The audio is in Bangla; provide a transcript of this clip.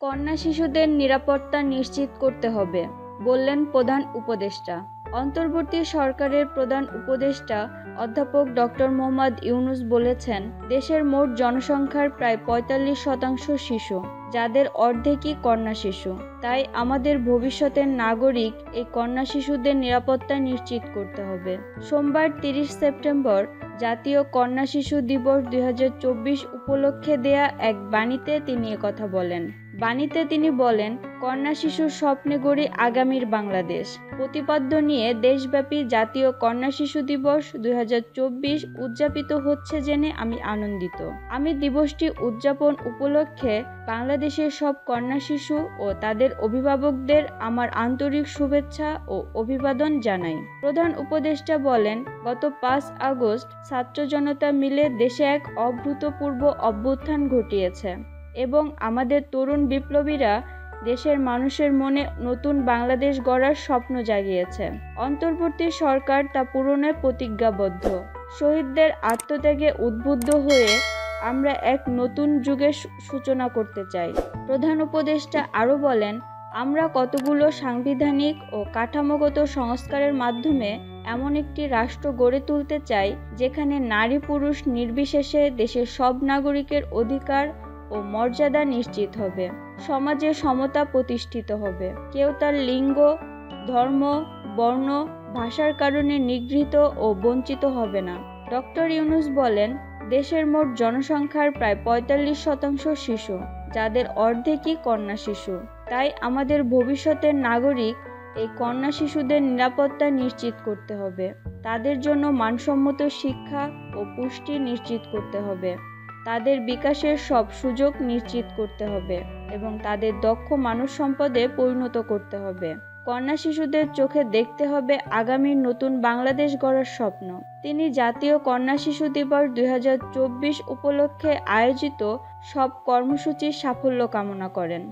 কন্যা শিশুদের নিরাপত্তা নিশ্চিত করতে হবে, বললেন প্রধান উপদেষ্টা। অন্তর্বর্তী সরকারের প্রধান উপদেষ্টা অধ্যাপক ডক্টর মোহাম্মদ ইউনুস বলেছেন, দেশের মোট জনসংখ্যার প্রায় পঁয়তাল্লিশ শতাংশ শিশু। যাদের অর্ধেকই কন্যা শিশু। তাই আমাদের ভবিষ্যতের নাগরিক এই কন্যা শিশুদের নিরাপত্তা নিশ্চিত করতে হবে। সোমবার তিরিশ সেপ্টেম্বর জাতীয় কন্যা শিশু দিবস দুই উপলক্ষে দেয়া এক বাণীতে তিনি কথা বলেন। বাণীতে তিনি বলেন, কন্যা শিশুর স্বপ্নে গড়ি আগামীর বাংলাদেশ। প্রতিপাদ্য নিয়ে দেশব্যাপী জাতীয় কন্যা শিশু দিবস দুই হাজার চব্বিশ উদযাপিত হচ্ছে জেনে আমি আনন্দিত। আমি দিবসটি উদযাপন উপলক্ষে বাংলাদেশের সব কন্যা শিশু ও তাদের অভিভাবকদের আমার আন্তরিক শুভেচ্ছা ও অভিবাদন জানাই। প্রধান উপদেষ্টা বলেন, গত পাঁচ আগস্ট ছাত্র জনতা মিলে দেশে এক অভূতপূর্ব অভ্যুত্থান ঘটিয়েছে এবং আমাদের তরুণ বিপ্লবীরা দেশের মানুষের মনে নতুন বাংলাদেশ গড়ার স্বপ্ন জাগিয়েছে। অন্তর্বর্তী সরকার তা পূরণে প্রতিজ্ঞাবদ্ধ। শহীদদের আত্মত্যাগে উদ্বুদ্ধ হয়ে আমরা এক নতুন যুগের সূচনা করতে চাই। প্রধান উপদেষ্টা আরও বলেন, আমরা কতগুলো সাংবিধানিক ও কাঠামোগত সংস্কারের মাধ্যমে এমন একটি রাষ্ট্র গড়ে তুলতে চাই, যেখানে নারী পুরুষ নির্বিশেষে দেশের সব নাগরিকের অধিকার ও মর্যাদা নিশ্চিত হবে, সমাজে সমতা প্রতিষ্ঠিত হবে। কেউ তার লিঙ্গ, ধর্ম, বর্ণ, ভাষার কারণে নিগৃহীত ও বঞ্চিত হবে না। ডক্টর ইউনুস বলেন দেশের মোট জনসংখ্যার প্রায় পঁয়তাল্লিশ শতাংশ শিশু, যাদের অর্ধেকই কন্যা শিশু। তাই আমাদের ভবিষ্যতের নাগরিক এই কন্যা শিশুদের নিরাপত্তা নিশ্চিত করতে হবে। তাদের জন্য মানসম্মত শিক্ষা ও পুষ্টি নিশ্চিত করতে হবে। তাদের বিকাশের সব সুযোগ নিশ্চিত করতে হবে এবং তাদের দক্ষ মানব সম্পদে পরিণত করতে হবে। কন্যা শিশুদের চোখে দেখতে হবে আগামীর নতুন বাংলাদেশ গড়ার স্বপ্ন। তিনি জাতীয় কন্যা শিশু দিবস দুই হাজার চব্বিশ উপলক্ষে আয়োজিত সব কর্মসূচির সাফল্য কামনা করেন।